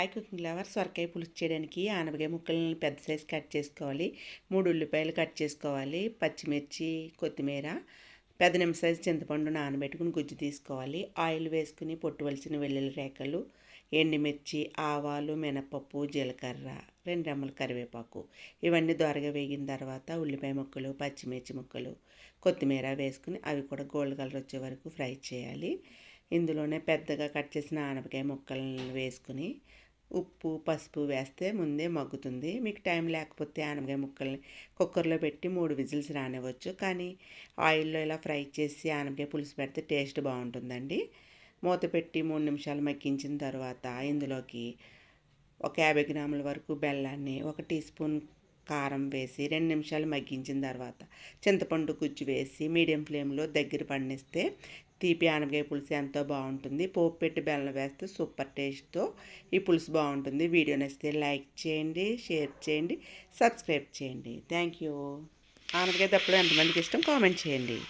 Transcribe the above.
High cooking lover సొరకాయ పులుసు చేయడానికి ఆనపకాయ ముక్కలను పెద్ద సైజు కట్ చేసుకోవాలి. మూడు ఉల్లిపాయలు కట్ చేసుకోవాలి. పచ్చిమిర్చి కొత్తిమీర పెద్ద నిమ్మ సైజు చింతపండు నానబెట్టుకుని గుజ్జు తీసుకోవాలి. ఆయిల్ వేసుకుని పొట్టువలసిన వెల్లుల్లి రేఖలు ఎండుమిర్చి ఆవాలు మినపప్పు జీలకర్ర రెండు రెమ్మల కరివేపాకు. ఇవన్నీ దొరగా వేగిన తర్వాత ఉల్లిపాయ ముక్కలు పచ్చిమిర్చి ముక్కలు కొత్తిమీర వేసుకుని అవి కూడా గోల్డ్ కలర్ వచ్చే వరకు ఫ్రై చేయాలి. ఇందులోనే పెద్దగా కట్ చేసిన ఆనపకాయ ముక్కలను వేసుకుని ఉప్పు పసుపు వేస్తే ముందే మగ్గుతుంది. మీకు టైం లేకపోతే ఆనపకాయ ముక్కల్ని కుక్కర్లో పెట్టి మూడు విజిల్స్ రానివ్వచ్చు. కానీ ఆయిల్లో ఇలా ఫ్రై చేసి ఆనపకాయ పులుసు పెడితే టేస్ట్ బాగుంటుందండి. మూత పెట్టి మూడు నిమిషాలు మగ్గించిన తర్వాత ఇందులోకి ఒక యాభై గ్రాముల వరకు బెల్లాన్ని ఒక టీ స్పూన్ కారం వేసి రెండు నిమిషాలు మగ్గించిన తర్వాత చింతపండు గుజ్జు వేసి మీడియం ఫ్లేమ్లో దగ్గర పండిస్తే తీపి ఆనపకాయ పులుసు ఎంతో బాగుంటుంది. పోపు పెట్టి బెల్లం వేస్తే సూపర్ టేస్ట్తో ఈ పులుసు బాగుంటుంది. వీడియో నచ్చితే లైక్ చేయండి షేర్ చేయండి సబ్స్క్రైబ్ చేయండి. Thank you. ఆనపకాయ తప్పుడు ఎంతమందికి ఇష్టం కామెంట్ చేయండి.